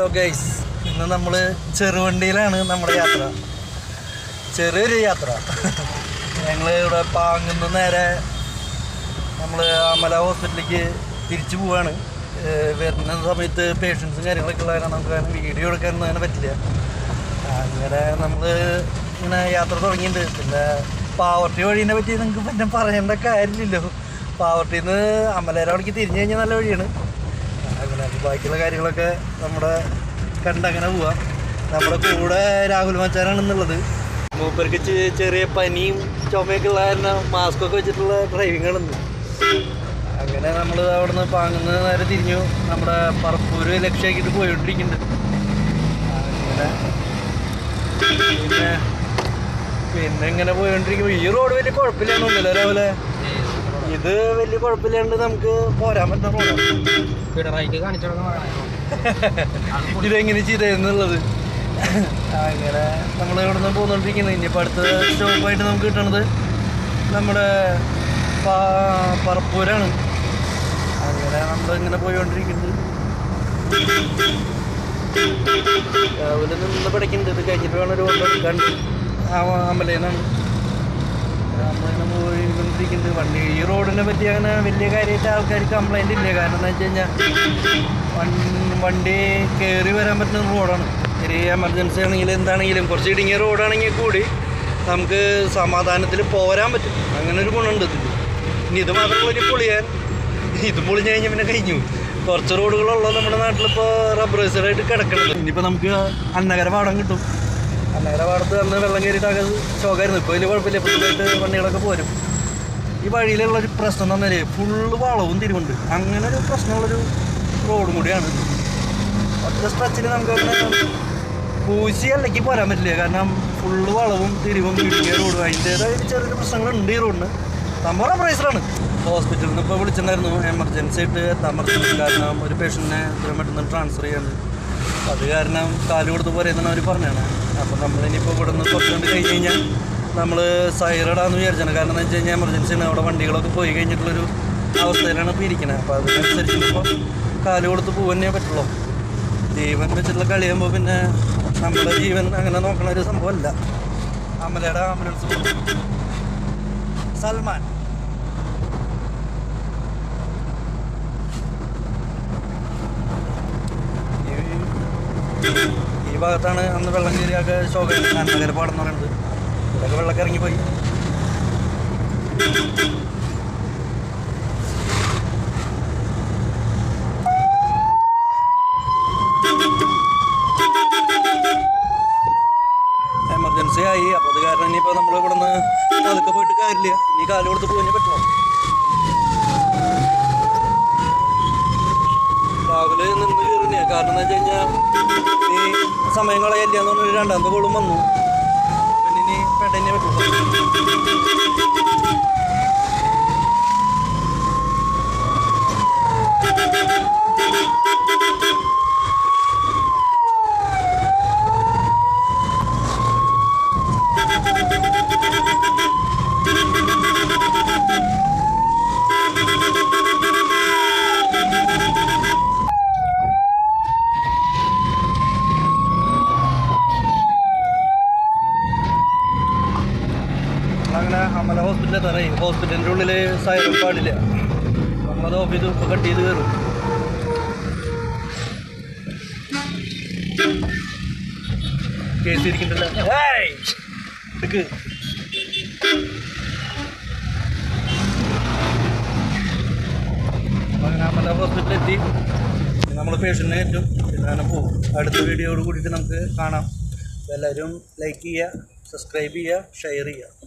Hello guys ഇന്ന് നമ്മൾ ചെറുവണ്ടിയിലാണ് നമ്മുടെ യാത്ര. ചെറിയൊരു യാത്ര. ഞങ്ങൾ ഇവിടെ പാങ്ങുന്ന നേരെ നമ്മൾ അമല ഹോസ്പിറ്റലിലേക്ക് തിരിച്ചു പോവാണ്. വരുന്ന സമയത്ത് പേഷ്യൻസും കാര്യങ്ങളൊക്കെ ഉള്ള കാരണം നമുക്ക് അങ്ങനെ വീഡിയോ എടുക്കാനൊന്നും അങ്ങനെ പറ്റില്ല. അങ്ങനെ നമ്മൾ ഇങ്ങനെ യാത്ര തുടങ്ങിയിട്ടുണ്ട്. പിന്നെ പാവർട്ടി വഴീനെ പറ്റി നിങ്ങൾക്ക് പിന്നെ പറയേണ്ട കാര്യമില്ലല്ലോ. പാവർട്ടിയിൽ നിന്ന് അമലേര തിരിഞ്ഞു കഴിഞ്ഞാൽ നല്ല വഴിയാണ്. അങ്ങനെ ബാക്കിയുള്ള കാര്യങ്ങളൊക്കെ നമ്മുടെ കണ്ടങ്ങനെ പോവാം. നമ്മുടെ കൂടെ രാഹുൽ മച്ചാനാണെന്നുള്ളത്. മൂപ്പർക്ക് ചെറിയ പനിയും ചുമയൊക്കെ ഉള്ള കാരണം മാസ്ക് ഒക്കെ വെച്ചിട്ടുള്ള ഡ്രൈവിംഗ് അങ്ങനെ നമ്മൾ അവിടെ നിന്ന് പാങ്ങുന്ന നേരെ തിരിഞ്ഞു. നമ്മുടെ പറപ്പൂര് ലക്ഷ്യമാക്കിയിട്ട് പോയിക്കൊണ്ടിരിക്കുന്നുണ്ട് പിന്നെ പിന്നെ ഇങ്ങനെ പോയിക്കൊണ്ടിരിക്കുമ്പോൾ ഈ റോഡ് വലിയ കുഴപ്പമില്ലാന്നൊന്നുമില്ല രാവിലെ ഇത് വലിയ കുഴപ്പമില്ലാണ്ട് നമുക്ക് പോരാൻ പറ്റുന്ന റോഡാണ് ഇതെങ്ങനെ ചെയ്തെന്നുള്ളത്? അങ്ങനെ നമ്മൾ ഇവിടെ നിന്ന് പോന്നുകൊണ്ടിരിക്കുന്നത് ഇനിയിപ്പോൾ അടുത്ത സ്റ്റോപ്പായിട്ട് നമുക്ക് കിട്ടണത് നമ്മുടെ പറപ്പൂരാണ്. അങ്ങനെ നമ്മൾ ഇങ്ങനെ പോയിക്കൊണ്ടിരിക്കുന്നുണ്ട് രാവിലെ നിന്ന് പഠിക്കുന്നുണ്ട് ഇത് കഴിഞ്ഞിട്ട് വേണം ഒരു ഓട്ടോ എടുക്കാണ്ട് ആ അമ്പലേന്നാണ് നമ്മളിങ്ങനെ പോയിക്കൊണ്ടിരിക്കുന്നുണ്ട്. വണ്ടി ഈ റോഡിനെ പറ്റി അങ്ങനെ വലിയ കാര്യമായിട്ട് ആൾക്കാർക്ക് കംപ്ലൈന്റ് ഇല്ല. കാരണം എന്താ വെച്ച് കഴിഞ്ഞാൽ വണ്ടി കയറി വരാൻ പറ്റുന്ന റോഡാണ്. ചെറിയ എമർജൻസി ആണെങ്കിലും എന്താണെങ്കിലും കുറച്ച് ഇടുങ്ങിയ റോഡാണെങ്കിൽ കൂടി നമുക്ക് സമാധാനത്തിൽ പോരാൻ പറ്റും. അങ്ങനെ ഒരു ഗുണമുണ്ട്. ഇനി ഇത് മാത്രം വലിയ പൊളിയാൻ ഇത് പൊളിഞ്ഞു കഴിഞ്ഞാൽ പിന്നെ കഴിഞ്ഞു. കുറച്ച് റോഡുകളുള്ള നമ്മുടെ നാട്ടിലിപ്പോൾ റബ്ബറൈസറായിട്ട് കിടക്കണത്. ഇനിയിപ്പോൾ നമുക്ക് അന്നകര പാടം കിട്ടും. അന്നകര പാടത്ത് അന്ന് വെള്ളം കയറിയിട്ടൊക്കെ ശോകമായിരുന്നു ഇപ്പോൾ വലിയ കുഴപ്പമില്ല. പുതുതായിട്ട് വണ്ടികളൊക്കെ പോരും. ഈ വഴിയിലുള്ള ഒരു പ്രശ്നം എന്ന് പറഞ്ഞാൽ ഫുള്ള് വളവും തിരിവുണ്ട്. അങ്ങനെ ഒരു പ്രശ്നമുള്ളൊരു റോഡും കൂടിയാണ്. ഒറ്റ സ്ട്രെച്ചിൽ നമുക്ക് അങ്ങനെ പൂശി അല്ലെങ്കിൽ പോരാൻ പറ്റില്ല. കാരണം ഫുള്ള് വളവും തിരിവും ഇടുങ്ങിയ റോഡും അതിന്റേതായ ചെറിയൊരു പ്രശ്നങ്ങളുണ്ട് ഈ റോഡിന് സംഭവം പ്രൈസറാണ് ഹോസ്പിറ്റലിൽ നിന്ന് ഇപ്പോൾ വിളിച്ചിട്ടുണ്ടായിരുന്നു. എമർജൻസി ആയിട്ട് എത്താൻ കാരണം ഒരു പേഷ്യന്റിനെ ഇത്രയും പെട്ടെന്ന് ട്രാൻസ്ഫർ അപ്പോൾ അത് കാരണം കാൽ കൊടുത്ത് പോരെന്നാണ് അവർ പറഞ്ഞാണ് അപ്പോൾ നമ്മളിനിപ്പോൾ ഇവിടെ നിന്ന് കുറച്ച് കൊണ്ട് കഴിഞ്ഞ് കഴിഞ്ഞാൽ നമ്മൾ സൈറഡാന്ന് വിചാരിച്ചാണ്. കാരണം എന്ന് വെച്ച് കഴിഞ്ഞാൽ എമർജൻസിയാണ് അവിടെ വണ്ടികളൊക്കെ പോയി കഴിഞ്ഞിട്ടുള്ളൊരു അവസ്ഥയിലാണ് ഇപ്പോൾ ഇരിക്കുന്നത് അപ്പോൾ അതിനനുസരിച്ച് ഇപ്പോൾ കാൽ കൊടുത്ത് പോകാനേ പറ്റുള്ളൂ. ജീവൻ വെച്ചിട്ടുള്ള കളിയുമ്പോൾ പിന്നെ നമ്മുടെ ജീവൻ അങ്ങനെ നോക്കണ ഒരു സംഭവമല്ല. അമലയുടെ ആംബുലൻസ് സൽമാൻ. ഈ- ഭാഗത്താണ് അന്ന് വെള്ളം കയറിയൊക്കെ ശോക നഗര പാടം എന്ന് പറയുന്നത് ഇവിടെയൊക്കെ വെള്ളമൊക്കെ ഇറങ്ങിപ്പോയി. എമർജൻസി ആയി. അപ്പോൾ അത് കാരണം ഇനിയിപ്പോൾ നമ്മൾ ഇവിടെ നിന്ന് അതൊക്കെ പോയിട്ട് കാര്യമില്ല. ഇനി കാൽ കൊടുത്ത് പോയി പറ്റുമോ രാവിലെ നിന്ന് കയറുന്നേ. കാരണം എന്താ വെച്ച് കഴിഞ്ഞാൽ സമയം കളയല്ലേ എന്ന് പറഞ്ഞൊരു രണ്ടാമത്തെ കോളും വന്നു. പിന്നെ ഇനി പെട്ടെന്നെ പറ്റുള്ളൂ അങ്ങനെ അമല ഹോസ്പിറ്റലിൽ തറയും ഹോസ്പിറ്റലിന്റെ ഉള്ളിൽ സൈലൻ പാടില്ല. നമ്മളത് ഓഫീസ് ഇപ്പം കട്ട് ചെയ്ത് കയറും കേസ് ഇരിക്കണ്ടല്ലോ ഹോസ്പിറ്റലിൽ നമ്മൾ പേഷ്യന്റിനെ ഏറ്റവും പിന്നെ പോകും അടുത്ത വീഡിയോയോട് കൂടിയിട്ട് നമുക്ക് കാണാം. എല്ലാവരും ലൈക്ക് ചെയ്യുക സബ്സ്ക്രൈബ് ചെയ്യുക ഷെയർ ചെയ്യുക.